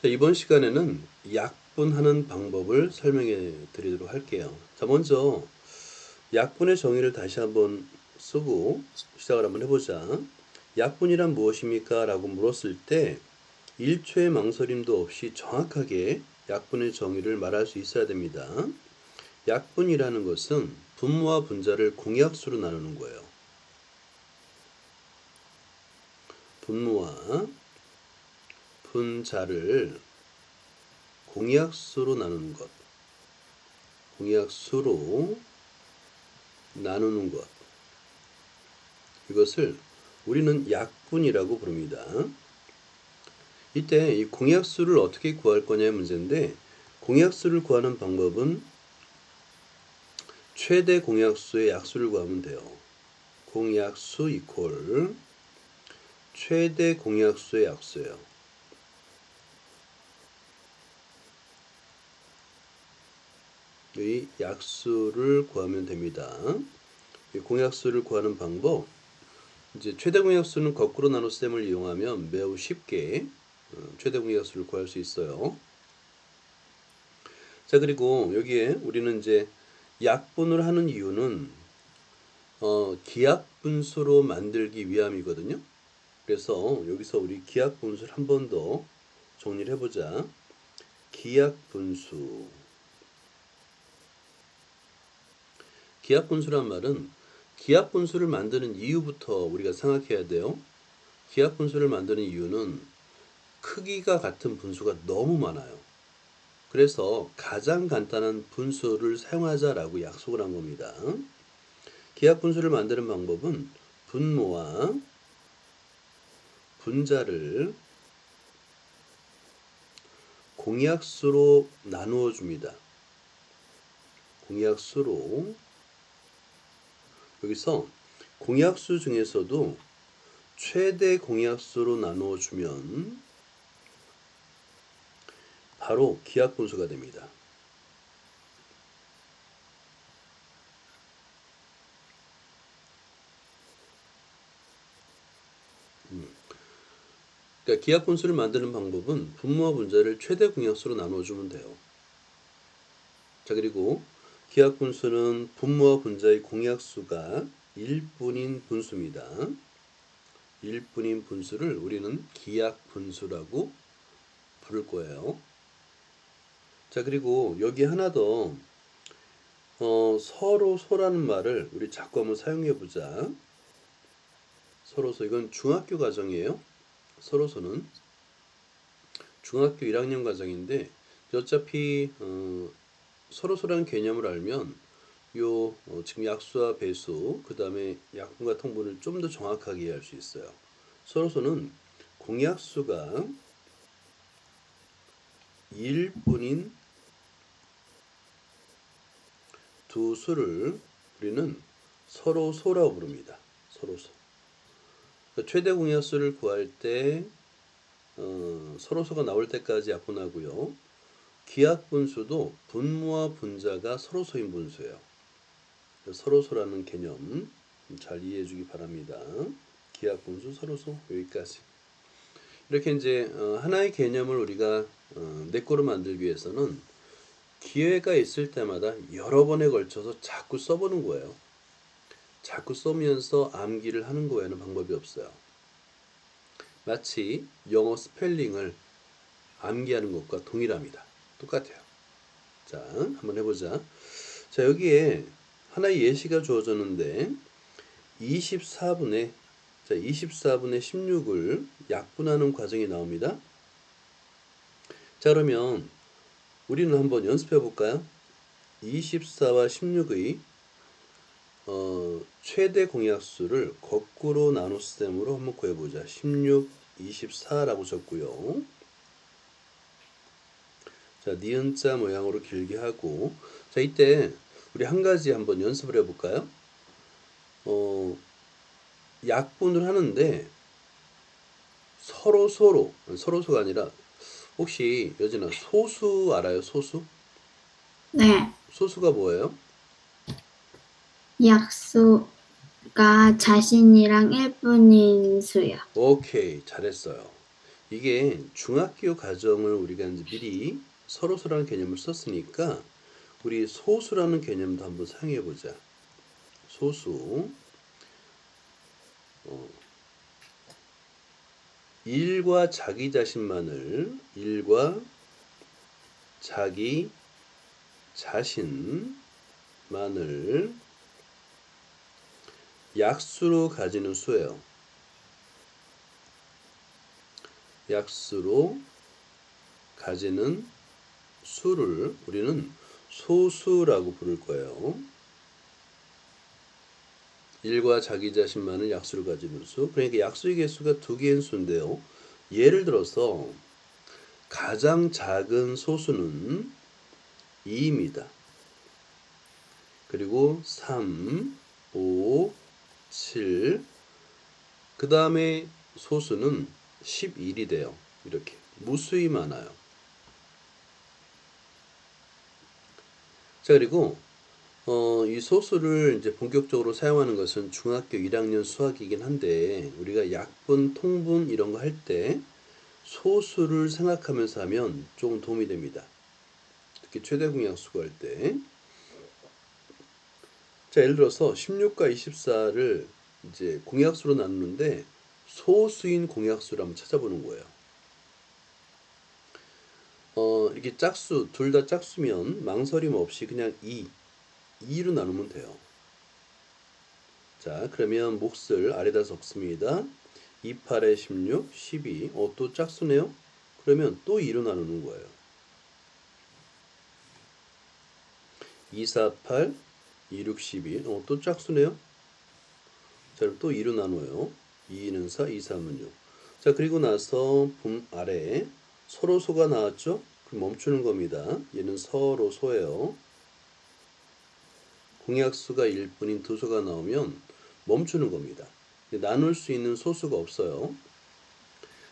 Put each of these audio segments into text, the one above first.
자, 이번 시간에는 약분하는 방법을 설명해 드리도록 할게요. 자, 먼저 약분의 정의를 다시 한번 쓰고 시작을 한번 해보자. 약분이란 무엇입니까? 라고 물었을 때 1초의 망설임도 없이 정확하게 약분의 정의를 말할 수 있어야 됩니다. 약분이라는 것은 분모와 분자를 공약수로 나누는 거예요. 분모와 분자를 공약수로 나누는 것. 공약수로 나누는 것. 이것을 우리는 약분이라고 부릅니다. 이때 이 공약수를 어떻게 구할 거냐의 문제인데 공약수를 구하는 방법은 최대 공약수의 약수를 구하면 돼요. 공약수 이퀄 최대 공약수의 약수예요. 이 약수를 구하면 됩니다. 이 공약수를 구하는 방법 이제 최대 공약수는 거꾸로 나눗 셈을 이용하면 매우 쉽게 어, 최대 공약수를 구할 수 있어요. 자 그리고 여기에 우리는 이제 약분을 하는 이유는 어, 기약 분수로 만들기 위함이거든요. 그래서 여기서 우리 기약 분수를 한 번 더 정리를 해보자. 기약 분수. 기약 분수란 말은 기약 분수를 만드는 이유부터 우리가 생각해야 돼요. 기약 분수를 만드는 이유는 크기가 같은 분수가 너무 많아요. 그래서 가장 간단한 분수를 사용하자라고 약속을 한 겁니다. 기약 분수를 만드는 방법은 분모와 분자를 공약수로 나누어 줍니다. 공약수로 여기서 공약수 중에서도 최대 공약수로 나누어 주면 바로 기하 분수가 됩니다. 음. 그러니까 기하 분수를 만드는 방법은 분모와 분자를 최대 공약수로 나누어 주면 돼요. 자 그리고 기하 분수는 분모와 분자의 공약수가 1분인 분수입니다. 1분인 분수를 우리는 기약 분수라고 부를 거예요. 자, 그리고 여기 하나 더, 어, 서로 소라는 말을 우리 자꾸 한번 사용해 보자. 서로소, 이건 중학교 과정이에요. 서로소는 중학교 1학년 과정인데, 어차피, 어, 서로소라는 개념을 알면, 요, 어, 지금 약수와 배수, 그 다음에 약분과 통분을 좀 더 정확하게 이해할 수 있어요. 서로소는 공약수가 1분인 두 수를 우리는 서로 소라고 부릅니다. 서로 소. 그러니까 최대 공약수를 구할 때 어, 서로 소가 나올 때까지 약분하고요. 기약 분수도 분모와 분자가 서로 소인 분수예요. 서로 소라는 개념 잘 이해해 주기 바랍니다. 기약 분수 서로 소 여기까지. 이렇게 이제 어, 하나의 개념을 우리가 어, 내 거로 만들기 위해서는 기회가 있을 때마다 여러 번에 걸쳐서 자꾸 써보는 거예요. 자꾸 써면서 암기를 하는 거에는 방법이 없어요. 마치 영어 스펠링을 암기하는 것과 동일합니다. 똑같아요. 자, 한번 해보자. 자, 여기에 하나의 예시가 주어졌는데 24분의 자, 24분의 16을 약분하는 과정이 나옵니다. 자, 그러면 우리는 한번 연습해 볼까요? 24와 16의 어, 최대 공약수를 거꾸로 나눗셈으로 한번 구해보자. 16, 24라고 적고요. 자, 니은자 모양으로 길게 하고 자, 이때 우리 한 가지 한번 연습을 해 볼까요? 어, 약분을 하는데 서로 서로 서로 소가 아니라 혹시 여진아 소수 알아요? 소수? 네, 소수가 뭐예요? 약수가 자신이랑 1분인 수요. 오케이 잘했어요. 이게 중학교 과정을 우리가 이제 미리 서로서라는 개념을 썼으니까 우리 소수라는 개념도 한번 사용해 보자. 소수. 어, 일과 자기 자신만을 일과 자기 자신만을 약수로 가지는 수예요. 약수로 가지는 수를 우리는 소수라고 부를 거예요. 일과 자기 자신만을 약수로 가지는 수. 그러니까 약수의 개수가 두 개인 수인데요. 예를 들어서 가장 작은 소수는 2입니다. 그리고 3, 5, 7. 그 다음에 소수는 11이 돼요. 이렇게. 무수히 많아요. 자, 그리고 어, 이 소수를 이제 본격적으로 사용하는 것은 중학교 1학년 수학이긴 한데 우리가 약분, 통분 이런 거 할 때 소수를 생각하면서 하면 조금 도움이 됩니다. 특히 최대 공약수가 할 때. 자, 예를 들어서 16과 24를 이제 공약수로 나누는데 소수인 공약수를 한번 찾아보는 거예요. 어, 이렇게 짝수, 둘 다 짝수면 망설임 없이 그냥 2, 2로 나누면 돼요. 자, 그러면 몫을 아래다 적습니다. 2, 8에 16, 12. 어, 또 짝수네요? 그러면 또 2로 나누는 거예요. 2, 4, 8, 2, 6, 12. 어, 또 짝수네요? 자, 그럼 또 2로 나눠요. 2는 4, 2, 3은 6. 자, 그리고 나서 분 아래 서로 소가 나왔죠? 멈추는 겁니다. 얘는 서로 소예요. 공약수가 1뿐인 두 수가 나오면 멈추는 겁니다. 나눌 수 있는 소수가 없어요.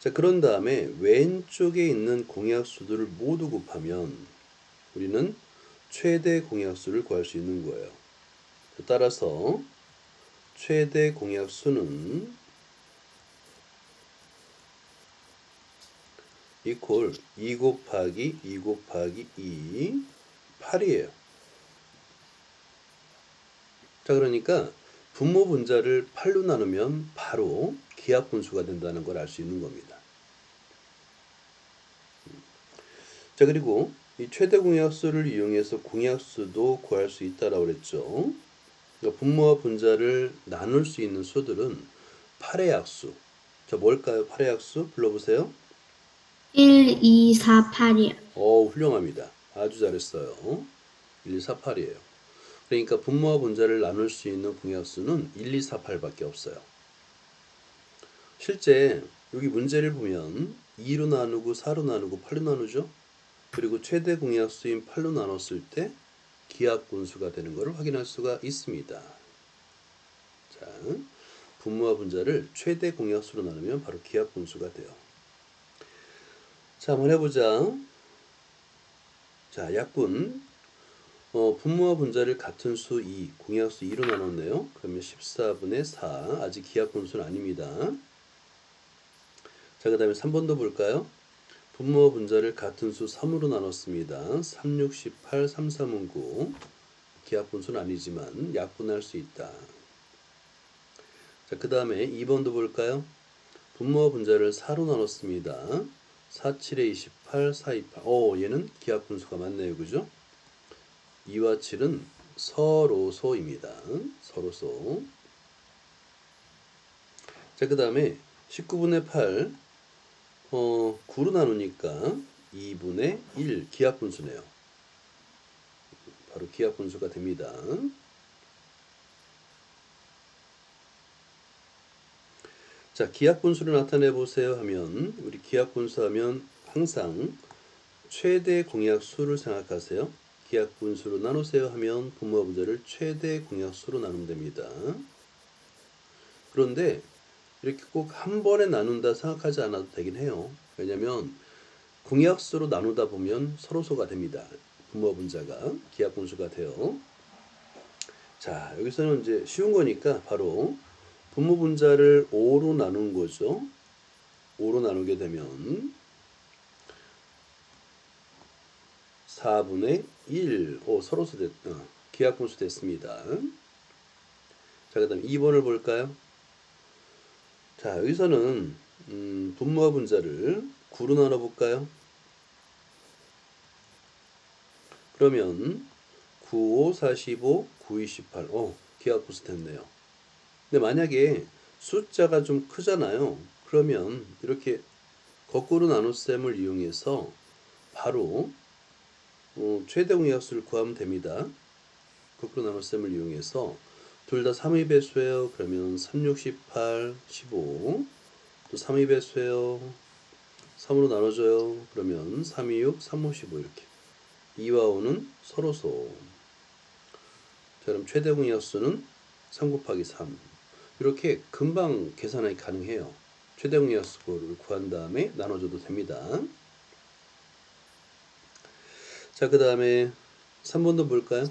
자, 그런 다음에 왼쪽에 있는 공약수들을 모두 곱하면 우리는 최대 공약수를 구할 수 있는 거예요. 따라서 최대 공약수는 이퀄 2 곱하기 2 곱하기 2 8이에요. 자 그러니까 분모 분자를 8로 나누면 바로 기하 분수가 된다는 걸 알 수 있는 겁니다. 자 그리고 이 최대 공약수를 이용해서 공약수도 구할 수 있다라고 그랬죠. 그러니까 분모와 분자를 나눌 수 있는 수들은 8의 약수. 자 뭘까요? 8의 약수 불러보세요. 1, 2, 4, 8이요. 어, 훌륭합니다. 아주 잘했어요. 1, 2, 4, 8이에요. 그러니까 분모와 분자를 나눌 수 있는 공약수는 1, 2, 4, 8밖에 없어요. 실제 여기 문제를 보면 2로 나누고 4로 나누고 8로 나누죠. 그리고 최대 공약수인 8로 나눴을 때 기하분수가 되는 것을 확인할 수가 있습니다. 자, 분모와 분자를 최대 공약수로 나누면 바로 기하분수가 돼요. 자, 한번 해보자. 자, 약분. 어, 분모와 분자를 같은 수 2, 공약수 2로 나눴네요. 그러면 14분의 4. 아직 기하분수는 아닙니다. 자, 그 다음에 3번도 볼까요? 분모와 분자를 같은 수 3으로 나눴습니다. 3, 6, 18, 3, 3은 9. 기하분수는 아니지만 약분할 수 있다. 자, 그 다음에 2번도 볼까요? 분모와 분자를 4로 나눴습니다. 4, 7에 28, 4, 28. 오, 얘는 기하 분수가 맞네요. 그죠? 2와 7은 서로소입니다. 서로소. 자, 그 다음에 19분의 8, 어, 9로 나누니까 2분의 1 기하 분수네요. 바로 기하 분수가 됩니다. 자, 기하 분수를 나타내 보세요 하면 우리 기하 분수 하면 항상 최대 공약 수를 생각하세요. 기하 분수로 나누세요 하면 분모와 분자를 최대 공약 수로 나누면 됩니다. 그런데 이렇게 꼭 한 번에 나눈다 생각하지 않아도 되긴 해요. 왜냐면 공약수로 나누다 보면 서로소가 됩니다. 분모와 분자가 기하 분수가 돼요. 자, 여기서는 이제 쉬운 거니까 바로 분모 분자를 5로 나눈 거죠. 5로 나누게 되면 4분의 1. 오, 서로수 됐, 어, 기하분수 됐습니다. 자, 그 다음 2번을 볼까요? 자, 여기서는, 음, 분모와 분자를 9로 나눠볼까요? 그러면 9, 5, 45, 9, 28. 어, 기하분수 됐네요. 근데 만약에 숫자가 좀 크잖아요. 그러면 이렇게 거꾸로 나눗셈을 이용해서 바로 어, 최대 공약수를 구하면 됩니다. 거꾸로 나눗셈을 이용해서 둘 다 3의 배수예요. 그러면 3, 6, 18, 15. 또 3의 배수예요. 3으로 나눠줘요. 그러면 3, 2, 6, 3, 5, 15 이렇게. 2와 5는 서로소. 자, 그럼 최대 공약수는 3 곱하기 3. 이렇게 금방 계산이 가능해요. 최대 공약수를 구한 다음에 나눠줘도 됩니다. 자, 그 다음에 3번도 볼까요?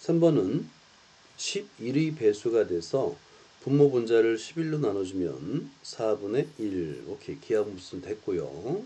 3번은 11의 배수가 돼서 분모 분자를 11로 나눠주면 4분의 1. 오케이. 기하분수 됐고요.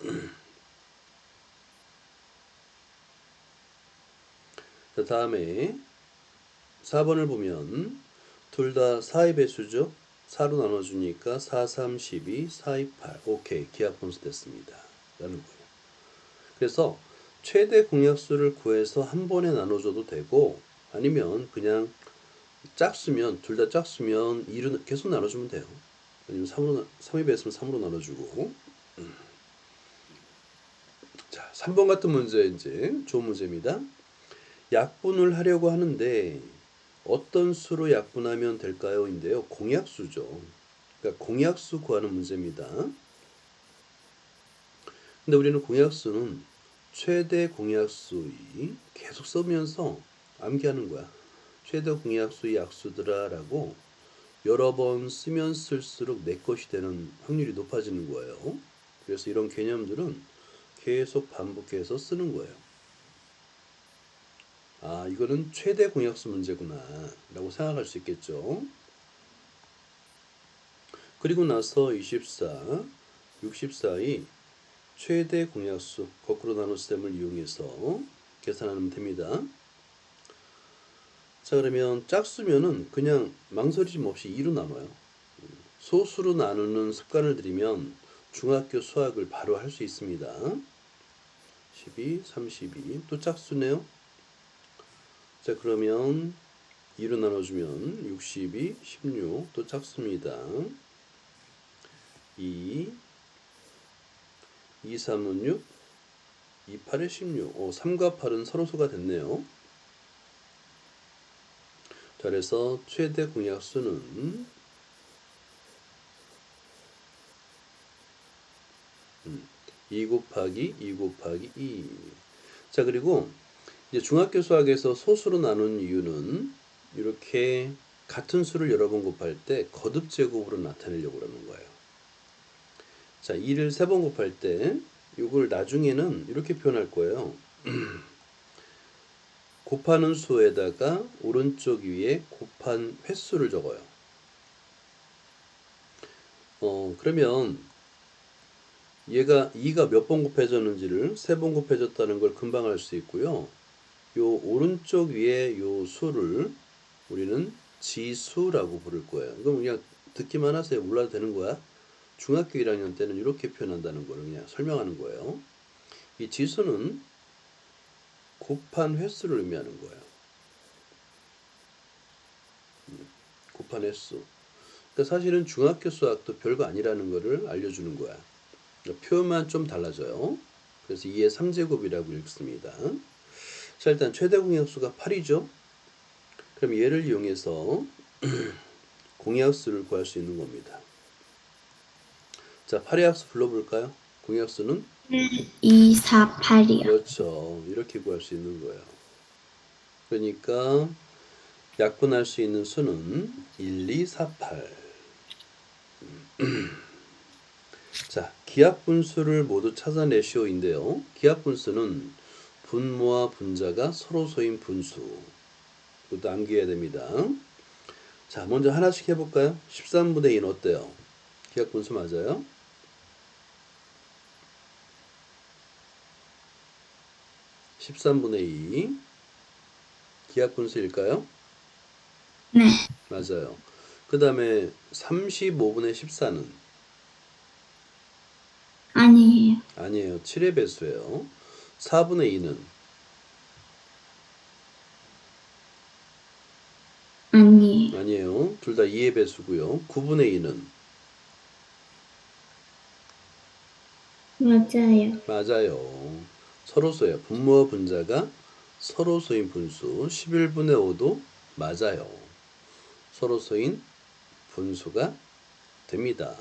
자, 다음에 4번을 보면 둘 다 4의 배수죠. 4로 나눠주니까 4, 3, 12, 4, 2, 8. 오케이. 기하분수 됐습니다. 라는 거예요. 그래서 최대 공약수를 구해서 한 번에 나눠줘도 되고 아니면 그냥 짝수면 둘 다 짝수면 2로 계속 나눠주면 돼요. 아니면 3으로 3이 배수면 3으로 나눠주고 음. 자 3번 같은 문제 이제 좋은 문제입니다. 약분을 하려고 하는데 어떤 수로 약분하면 될까요? 인데요. 공약수죠. 그러니까 공약수 구하는 문제입니다. 근데 우리는 공약수는 최대 공약수의 계속 써면서 암기하는 거야. 최대 공약수의 약수들아라고 여러 번 쓰면 쓸수록 내 것이 되는 확률이 높아지는 거예요. 그래서 이런 개념들은 계속 반복해서 쓰는 거예요. 아, 이거는 최대 공약수 문제구나 라고 생각할 수 있겠죠. 그리고 나서 24, 64이 최대 공약수 거꾸로 나눗셈을 이용해서 계산하면 됩니다. 자 그러면 짝수면은 그냥 망설이짐 없이 2로 나눠요. 소수로 나누는 습관을 들이면 중학교 수학을 바로 할 수 있습니다. 12, 32, 또 짝수네요. 자 그러면 2로 나눠주면 62, 16, 또 짝수입니다. 2, 2, 3은 6, 2, 8은 16. 오, 3과 8은 서로수가 됐네요. 자, 그래서 최대 공약수는 음, 2 곱하기 2 곱하기 2. 자, 그리고 이제 중학교 수학에서 소수로 나눈 이유는 이렇게 같은 수를 여러 번 곱할 때 거듭 제곱으로 나타내려고 그러는 거예요. 자, 2를 세 번 곱할 때 이걸 나중에는 이렇게 표현할 거예요. 곱하는 수에다가 오른쪽 위에 곱한 횟수를 적어요. 어, 그러면 얘가 2가 몇 번 곱해졌는지를 세 번 곱해졌다는 걸 금방 알 수 있고요. 요 오른쪽 위에 요 수를 우리는 지수라고 부를 거예요. 이건 그냥 듣기만 하세요. 몰라도 되는 거야. 중학교 1학년 때는 이렇게 표현한다는 걸 그냥 설명하는 거예요. 이 지수는 곱한 횟수를 의미하는 거예요. 음, 곱한 횟수. 그러니까 사실은 중학교 수학도 별거 아니라는 거를 알려주는 거야. 표현만 좀 달라져요. 그래서 2의 3제곱이라고 읽습니다. 자, 일단 최대 공약수가 8이죠. 그럼 얘를 이용해서 공약수를 구할 수 있는 겁니다. 자, 8의 약수 불러볼까요? 공약수는 1, 2, 4, 8이요. 그렇죠. 이렇게 구할 수 있는 거예요. 그러니까 약분할 수 있는 수는 1, 2, 4, 8. 자, 기하분수를 모두 찾아내시오인데요. 기하분수는 분모와 분자가 서로 소인 분수. 이것도 암기해야 됩니다. 자, 먼저 하나씩 해볼까요? 13분의 1 어때요? 기하분수 맞아요? 십삼 분의 이 기하분수일까요? 네. 맞아요. 그 다음에 35분의 14는 아니에요. 아니에요. 7의 배수예요. 4분의 2는 아니에요. 아니에요. 둘 다 2의 배수고요. 9분의 2는 맞아요. 맞아요. 서로소예요. 분모와 분자가 서로소인 분수 11분의 5도 맞아요. 서로소인 분수가 됩니다.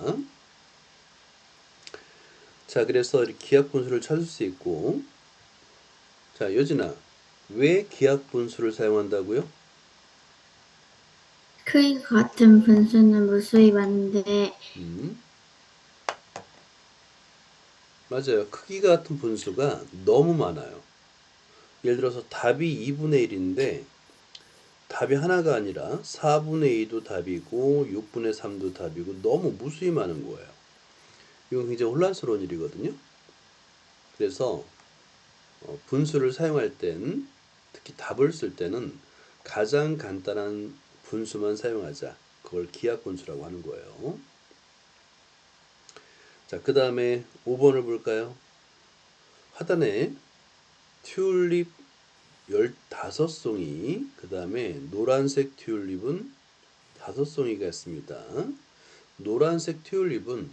자, 그래서 이렇게 기하 분수를 찾을 수 있고 자, 여진아. 왜 기하 분수를 사용한다고요? 크기가 같은 분수는 무수히 많은데 음. 맞아요. 크기가 같은 분수가 너무 많아요. 예를 들어서 답이 2분의 1인데 답이 하나가 아니라 4분의 2도 답이고 6분의 3도 답이고 너무 무수히 많은 거예요. 이건 굉장히 혼란스러운 일이거든요. 그래서 어, 분수를 사용할 땐 특히 답을 쓸 때는 가장 간단한 분수만 사용하자. 그걸 기하 분수라고 하는 거예요. 자, 그 다음에 5번을 볼까요? 하단에 튤립 15송이, 그 다음에 노란색 튤립은 5송이가 있습니다. 노란색 튤립은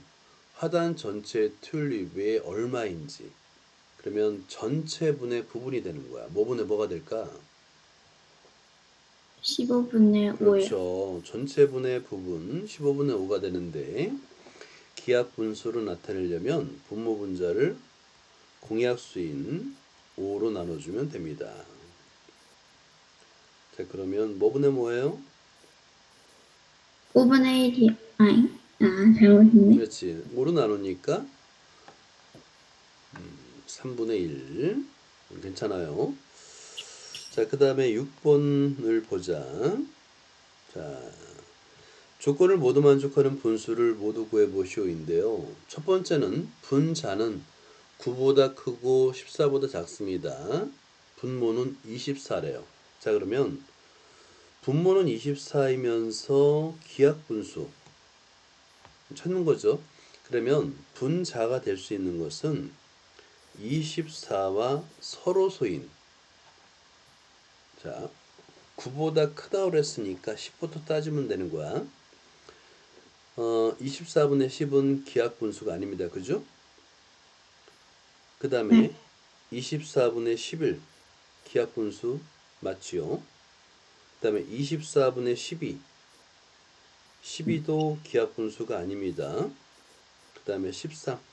하단 전체 튤립의 얼마인지, 그러면 전체분의 부분이 되는 거야. 뭐분의 뭐가 될까? 15분의 5요. 그렇죠. 전체분의 부분 15분의 5가 되는데 기하 분수로 나타내려면 분모 분자를 공약수인 5로 나눠주면 됩니다. 자 그러면 뭐분의 뭐예요? 5분의 1이요. 아니, 아, 잘못했네. 그렇지. 5로 나누니까 음, 3분의 1 괜찮아요. 자, 그 다음에 6번을 보자. 자, 조건을 모두 만족하는 분수를 모두 구해보시오인데요. 첫 번째는 분자는 9보다 크고 14보다 작습니다. 분모는 24래요. 자, 그러면 분모는 24이면서 기하분수 찾는 거죠. 그러면 분자가 될 수 있는 것은 24와 서로소인 자 9보다 크다고 그랬으니까 10부터 따지면 되는 거야. 어, 24분의 10은 기하분수가 아닙니다. 그죠? 그 다음에 네. 24분의 11 기하분수 맞지요? 그 다음에 24분의 12 12도 기하분수가 아닙니다. 그 다음에 13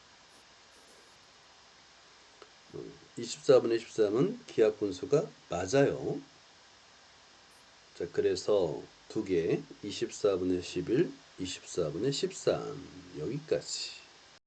24분의 13은 기하분수가 맞아요. 자, 그래서 두 개, 24분의 11, 24분의 13 여기까지.